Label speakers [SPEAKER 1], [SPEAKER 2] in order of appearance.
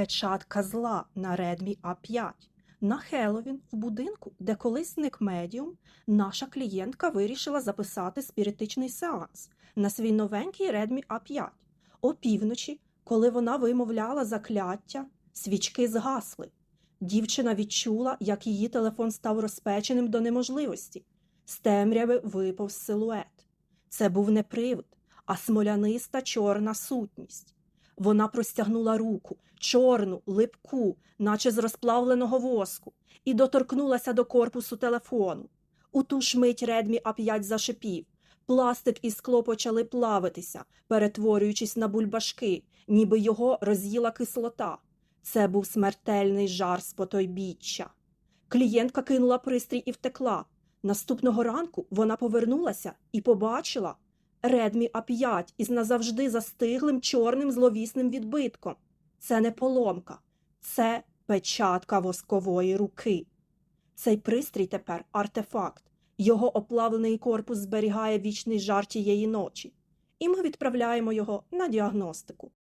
[SPEAKER 1] Печатка зла на Redmi A5. На Хеллоуін в будинку, де колись зник медіум, наша клієнтка вирішила записати спіритичний сеанс на свій новенький Redmi A5. Опівночі, коли вона вимовляла закляття, свічки згасли. Дівчина відчула, як її телефон став розпеченим до неможливості. З темряви випав силует. Це був не привид, а смоляниста чорна сутність. Вона простягнула руку, чорну, липку, наче з розплавленого воску, і доторкнулася до корпусу телефону. У ту ж мить Редмі А5 зашипів. Пластик і скло почали плавитися, перетворюючись на бульбашки, ніби його роз'їла кислота. Це був смертельний жар з потойбіччя. Клієнтка кинула пристрій і втекла. Наступного ранку вона повернулася і побачила Redmi A5 із назавжди застиглим чорним зловісним відбитком. Це не поломка, це печатка воскової руки. Цей пристрій тепер артефакт. Його оплавлений корпус зберігає вічний жар тієї ночі. І ми відправляємо його на діагностику.